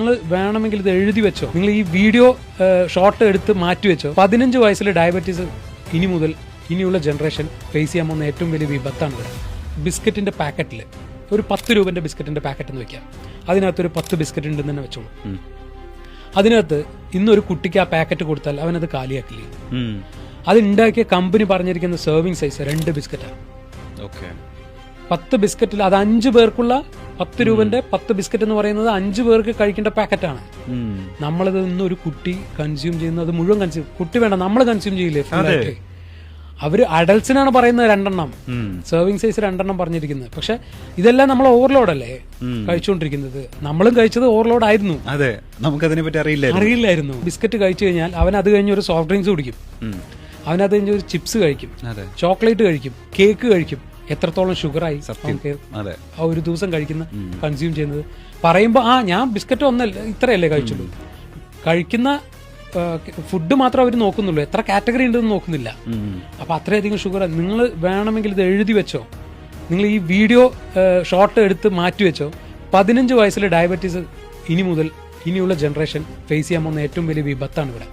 നിങ്ങൾ വേണമെങ്കിൽ ഇത് എഴുതി വെച്ചോ. നിങ്ങൾ ഈ വീഡിയോ ഷോർട്ട് എടുത്ത് മാറ്റി വെച്ചോ. പതിനഞ്ച് വയസ്സിൽ ഡയബറ്റീസ് ഇനി മുതൽ ഇനിയുള്ള ജനറേഷൻ ഫേസ് ചെയ്യാൻ പോകുന്ന ഏറ്റവും വലിയ വിപത്താണ് ഇവിടെ ബിസ്ക്കറ്റിന്റെ പാക്കറ്റിൽ ഒരു പത്ത് രൂപന്റെ ബിസ്ക്കറ്റിന്റെ പാക്കറ്റ് എന്ന് വെക്കാം. അതിനകത്ത് ഒരു പത്ത് ബിസ്ക്കറ്റ് ഉണ്ടെന്ന് തന്നെ വെച്ചോളൂ. അതിനകത്ത് ഇന്നൊരു കുട്ടിക്ക് ആ പാക്കറ്റ് കൊടുത്താൽ അവനത് കാലിയാക്കില്ലേ? അത് ഉണ്ടാക്കിയ കമ്പനി പറഞ്ഞിരിക്കുന്ന സെർവിങ് സൈസ് രണ്ട് ബിസ്ക്കറ്റാണ് പത്ത് ബിസ്ക്കറ്റിൽ അത് അഞ്ച് പേർക്കുള്ള പത്ത് രൂപന്റെ പത്ത് ബിസ്ക്കറ്റ് എന്ന് പറയുന്നത് അഞ്ചു പേർക്ക് കഴിക്കേണ്ട പാക്കറ്റാണ്. നമ്മളിത് ഇന്ന് ഒരു കുട്ടി കൺസ്യൂം ചെയ്യുന്നത് മുഴുവൻ കൺസ്യൂം കുട്ടി വേണ്ട നമ്മൾ കൺസ്യൂം ചെയ്യില്ലേ ആയിട്ട്? അവർ അഡൽസിനാണ് പറയുന്നത് രണ്ടെണ്ണം. സെർവിങ് സൈസ് രണ്ടെണ്ണം പറഞ്ഞിരിക്കുന്നത്. പക്ഷെ ഇതെല്ലാം നമ്മൾ ഓവർലോഡ് അല്ലേ കഴിച്ചുകൊണ്ടിരിക്കുന്നത്? നമ്മളും കഴിച്ചത് ഓവർലോഡ് ആയിരുന്നു. അതെ നമുക്കതിനെ പറ്റി അറിയില്ല അറിയില്ലായിരുന്നു. ബിസ്ക്കറ്റ് കഴിച്ചു കഴിഞ്ഞാൽ അവൻ അത് കഴിഞ്ഞ് ഒരു സോഫ്റ്റ് ഡ്രിങ്ക്സ് കുടിക്കും. അവനത് കഴിഞ്ഞ് ഒരു ചിപ്സ് കഴിക്കും. ചോക്ലേറ്റ് കഴിക്കും. കേക്ക് കഴിക്കും. എത്രത്തോളം ഷുഗറായി അവർക്ക് അതെ. ആ ഒരു ദിവസം കഴിക്കുന്ന കൺസ്യൂം ചെയ്യുന്നത്. പറയുമ്പോൾ ആ ഞാൻ ബിസ്ക്കറ്റ് ഒന്നല്ല ഇത്രയല്ലേ കഴിച്ചുള്ളൂ. കഴിക്കുന്ന ഫുഡ് മാത്രം അവർ നോക്കുന്നുള്ളൂ. എത്ര കാറ്റഗറി ഉണ്ടെന്ന് നോക്കുന്നില്ല. അപ്പൊ അത്രയധികം ഷുഗർ നിങ്ങൾ വേണമെങ്കിൽ ഇത് എഴുതി വെച്ചോ. നിങ്ങൾ ഈ വീഡിയോ ഷോർട്ട് എടുത്ത് മാറ്റി വെച്ചോ. പതിനഞ്ച് വയസ്സിലെ ഡയബറ്റീസ് ഇനി മുതൽ ഇനിയുള്ള ജനറേഷൻ ഫേസ് ചെയ്യാൻ പോകുന്ന ഏറ്റവും വലിയ വിപത്താണ് ഇവിടെ.